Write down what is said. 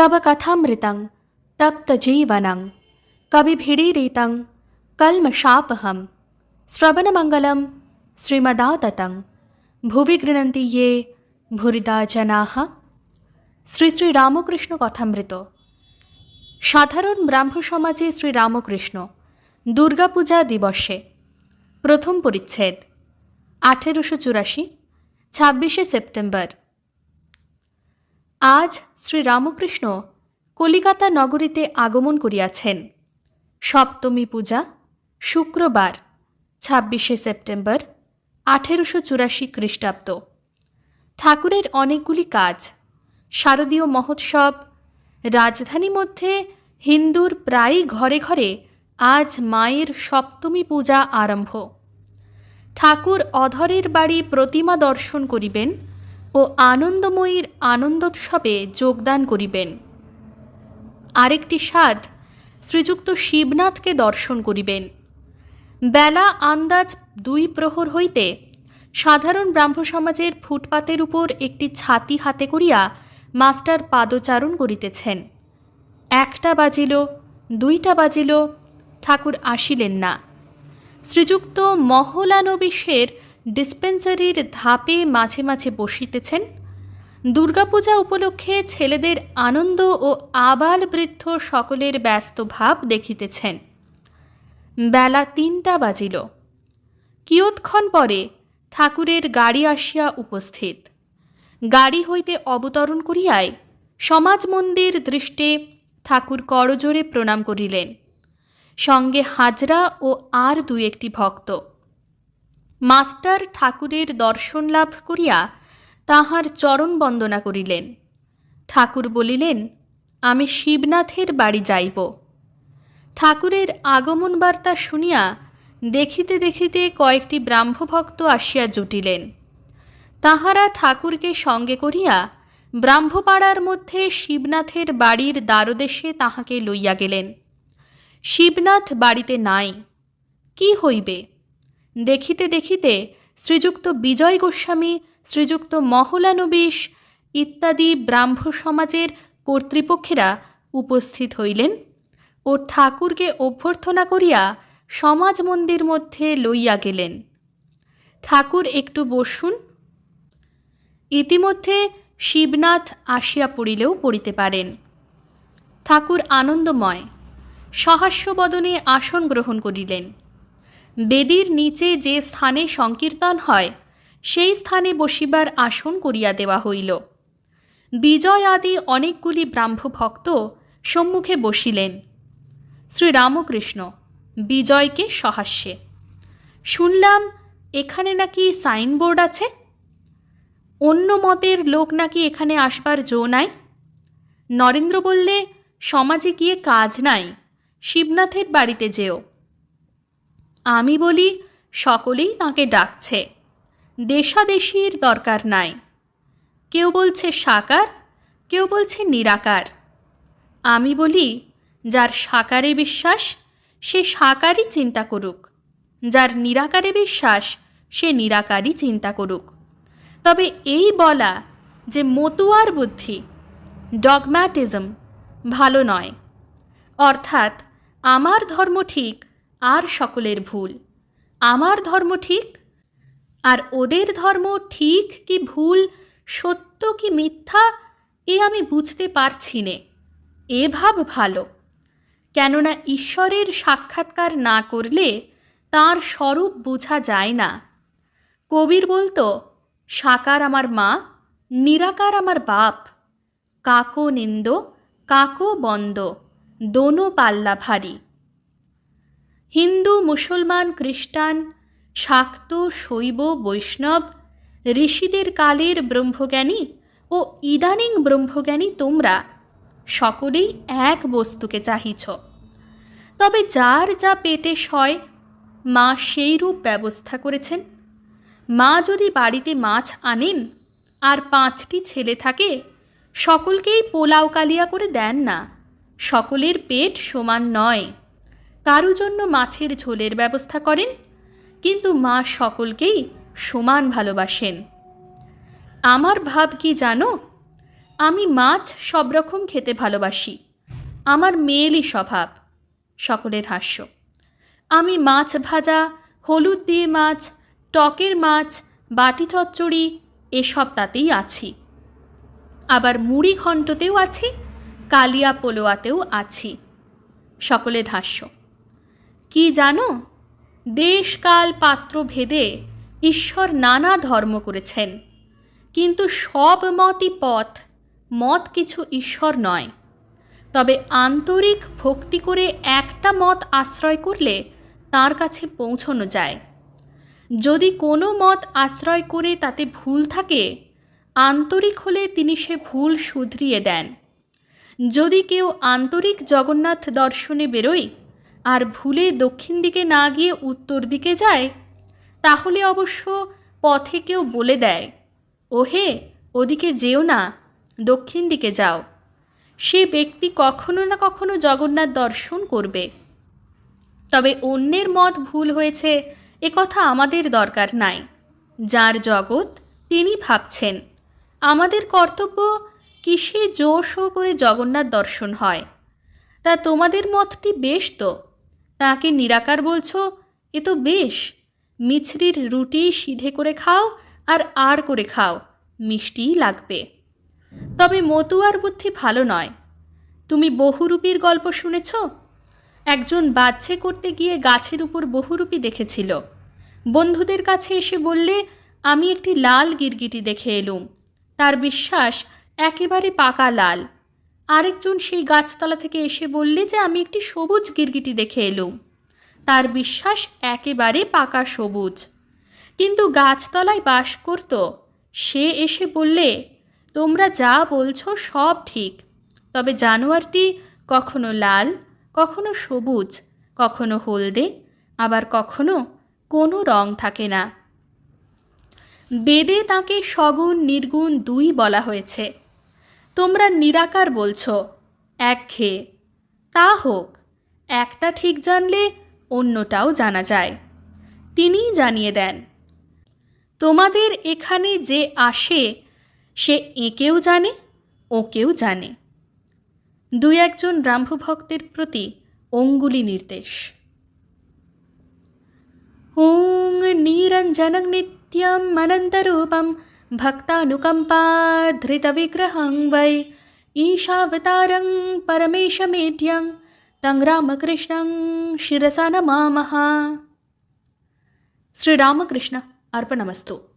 तव कथामृतं तप्तजीवनं कविभिडीरितं कल्मषापहं श्रवणमङ्गलं श्रीमदाततं ভুবি গৃণন্তি ইয়ে ভুরিদা জনাহ শ্রী শ্রী রামকৃষ্ণ কথামৃত সাধারণ ব্রাহ্ম সমাজে শ্রী রামকৃষ্ণ দুর্গাপূজা দিবসে প্রথম পরিচ্ছেদ আঠেরোশো চুরাশি ছাব্বিশে সেপ্টেম্বর আজ শ্রী রামকৃষ্ণ কলিকাতা নগরীতে আগমন করিয়াছেন। সপ্তমী পূজা, শুক্রবার, ছাব্বিশে সেপ্টেম্বর, আঠেরোশো চুরাশি খ্রিস্টাব্দ। ঠাকুরের অনেকগুলি কাজ, শারদীয় মহোৎসব, রাজধানী মধ্যে হিন্দুর প্রায় ঘরে ঘরে আজ মায়ের সপ্তমী পূজা আরম্ভ। ঠাকুর অধরের বাড়ি প্রতিমা দর্শন করিবেন ও আনন্দময়ীর আনন্দোৎসবে যোগদান করিবেন। আরেকটি স্বাদ শ্রীযুক্ত শিবনাথকে দর্শন করিবেন। বেলা আন্দাজ দুই প্রহর হইতে সাধারণ ব্রাহ্ম সমাজের ফুটপাতের উপর একটি ছাতি হাতে করিয়া মাস্টার পাদচারণ করিতেছেন। একটা বাজিল, দুইটা বাজিল, ঠাকুর আসিলেন না। শ্রীযুক্ত মহলানবিশের ডিসপেন্সারির ধাপে মাঝে মাঝে বসিতেছেন। দুর্গাপূজা উপলক্ষে ছেলেদের আনন্দ ও আবাল বৃদ্ধ সকলের ব্যস্ত ভাব দেখিতেছেন। বেলা তিনটা বাজিল। কিয়ৎক্ষণ পরে ঠাকুরের গাড়ি আসিয়া উপস্থিত। গাড়ি হইতে অবতরণ করিয়াই সমাজ মন্দির দৃষ্টে ঠাকুর করজোরে প্রণাম করিলেন। সঙ্গে হাজরা ও আর দু একটি ভক্ত। মাস্টার ঠাকুরের দর্শন লাভ করিয়া তাহার চরণ বন্দনা করিলেন। ঠাকুর বলিলেন, আমি শিবনাথের বাড়ি যাইব ঠাকুরের আগমন বার্তা শুনিয়া দেখিতে দেখিতে কয়েকটি ব্রাহ্মভক্ত আসিয়া জুটিলেন। তাহারা ঠাকুরকে সঙ্গে করিয়া ব্রাহ্মপাড়ার মধ্যে শিবনাথের বাড়ির দ্বারদেশে তাহাকে লইয়া গেলেন। শিবনাথ বাড়িতে নাই, কি হইবে? দেখিতে দেখিতে শ্রীযুক্ত বিজয় গোস্বামী, শ্রীযুক্ত মহলানবিশ ইত্যাদি ব্রাহ্ম সমাজের কর্তৃপক্ষেরা উপস্থিত হইলেন ও ঠাকুরকে অভ্যর্থনা করিয়া সমাজ মন্দির মধ্যে লইয়া গেলেন। ঠাকুর একটু বসুন। ইতিমধ্যে শিবনাথ আসিয়া পড়িলেও পড়িতে পারেন। ঠাকুর আনন্দময়, সহাস্যবদনে আসন গ্রহণ করিলেন। বেদির নিচে যে স্থানে সংকীর্তন হয়, সেই স্থানে বসিবার আসন করিয়া দেওয়া হইল। বিজয় আদি অনেকগুলি ব্রাহ্মভক্ত সম্মুখে বসিলেন। শ্রীরামকৃষ্ণ, বিজয়কে সহাস্যে, শুনলাম, এখানে নাকি সাইনবোর্ড আছে? অন্য মতের লোক নাকি এখানে আসবার জো নাই? নরেন্দ্র বললে, সমাজে গিয়ে কাজ নাই, শিবনাথের বাড়িতে যেও। আমি বলি, সকলেই তাকে ডাকছে। দেশাদেশির দরকার নাই। কেউ বলছে সাকার, কেউ বলছে নিরাকার। আমি বলি, যার সাকারে বিশ্বাস, সে সাকারই চিন্তা করুক। যার নিরাকারে বিশ্বাস, সে নিরাকারই চিন্তা করুক। তবে এই বলা যে মতুয়ার বুদ্ধি, ডগম্যাটিজম ভালো নয়। অর্থাৎ, আমার ধর্ম ঠিক আর সকলের ভুল। আমার ধর্ম ঠিক? আর ওদের ধর্ম ঠিক কি ভুল, সত্য কি মিথ্যা, এ আমি বুঝতে পারছি নে। এ ভাব ভালো। কেননা ঈশ্বরের সাক্ষাৎকার না করলে তার স্বরূপ বোঝা যায় না। কবির বলতো, সাকার আমার মা, নিরাকার আমার বাপ। কাকো নিন্দ, কাকো বন্দ, দোনো পাল্লা ভারী হিন্দু, মুসলমান, খ্রিস্টান, শাক্ত, শৈব, বৈষ্ণব, ঋষিদের কালের ব্রহ্মজ্ঞানী ও ইদানিং ব্রহ্মজ্ঞানী তোমরা সকলেই এক বস্তুকে চাহিছ। তবে যার যা পেটে সয়, মা সেই রূপ ব্যবস্থা করেছেন। মা যদি বাড়িতে মাছ আনেন আর পাঁচটি ছেলে থাকে, সকলকেই পোলাও কালিয়া করে দেন না। সকলের পেট সমান নয়। কারও জন্য মাছের ঝোলের ব্যবস্থা করেন, কিন্তু মা সকলকেই সমান ভালোবাসেন। আমার ভাব কি জানো? আমি মাছ সব রকম খেতে ভালোবাসি। আমার মেয়েলি স্বভাব, সকলের হাস্য। আমি মাছ ভাজা, হলুদ দিয়ে মাছ, টকের মাছ, বাটি চচ্চড়ি, এসব তাতেই আছি। আবার মুড়ি ঘণ্টতেও আছি, কালিয়া পোলোয়াতেও আছি, সকলের হাস্য। কি জানো? দেশকাল পাত্র ভেদে ঈশ্বর নানা ধর্ম করেছেন। কিন্তু সব মতই পথ, মত কিছু ঈশ্বর নয়। তবে আন্তরিক ভক্তি করে একটা মত আশ্রয় করলে তার কাছে পৌঁছানো যায়। যদি কোনো মত আশ্রয় করে তাতে ভুল থাকে, আন্তরিক হলে তিনি সে ভুল শুধরিয়ে দেন। যদি কেউ আন্তরিক জগন্নাথ দর্শনে বেরোয় আর ভুলে দক্ষিণ দিকে না গিয়ে উত্তর দিকে যায়, তাহলে অবশ্য পথে কেউ বলে দেয়, ওহে, ওদিকে যেও না, দক্ষিণ দিকে যাও। সে ব্যক্তি কখনো না কখনো জগন্নাথ দর্শন করবে। তবে অন্যের মত ভুল হয়েছে, এ কথা আমাদের দরকার নাই। যার জগৎ, তিনি ভাবছেন। আমাদের কর্তব্য কিসে জোর শো করে জগন্নাথ দর্শন হয়? তা তোমাদের মতটি বেশ তো। তাকে নিরাকার বলছো? এ তো বেশ। মিছরির রুটি সিধে করে খাও আর আর করে খাও মিষ্টিই লাগবে। তবে মতুয়ার বুদ্ধি ভালো নয়। তুমি বহুরূপীর গল্প শুনেছ? একজন বাচ্চে করতে গিয়ে গাছের উপর বহুরূপী দেখেছিল। বন্ধুদের কাছে এসে বললে, আমি একটি লাল গিরগিটি দেখে এলুম। তার বিশ্বাস একেবারে পাকা লাল। আরেকজন সেই গাছতলা থেকে এসে বললে যে আমি একটি সবুজ গিরগিটি দেখে এলুম। তার বিশ্বাস একেবারে পাকা সবুজ। কিন্তু গাছতলায় বাস করত। সে এসে বললে, তোমরা যা বলছো সব ঠিক। তবে জানোয়ারটি কখনো লাল, কখনো সবুজ, কখনো হলদে, আবার কখনো কোনো রং থাকে না। বেদে তাকে সগুণ নির্গুণ দুই বলা হয়েছে। তোমরা নিরাকার বলছ এক খেয়ে তা হোক, একটা ঠিক জানলে অন্যটাও জানা যায়। তিনিই জানিয়ে দেন, তোমাদের এখানে যে আসে, সে এঁকেও জানে ওকেও জানে। দু একজন ব্রাহ্মভক্তের প্রতি অঙ্গুলি নির্দেশ। ওং নিরঞ্জনং নিত্যম অনন্তরূপম भक्तानुकम्पाधृतविग्रहं वै ईशावतारं परमेशमेट्यं तं रामकृष्णं शिरसा नमामः। श्रीरामकृष्ण अर्पणमस्तु।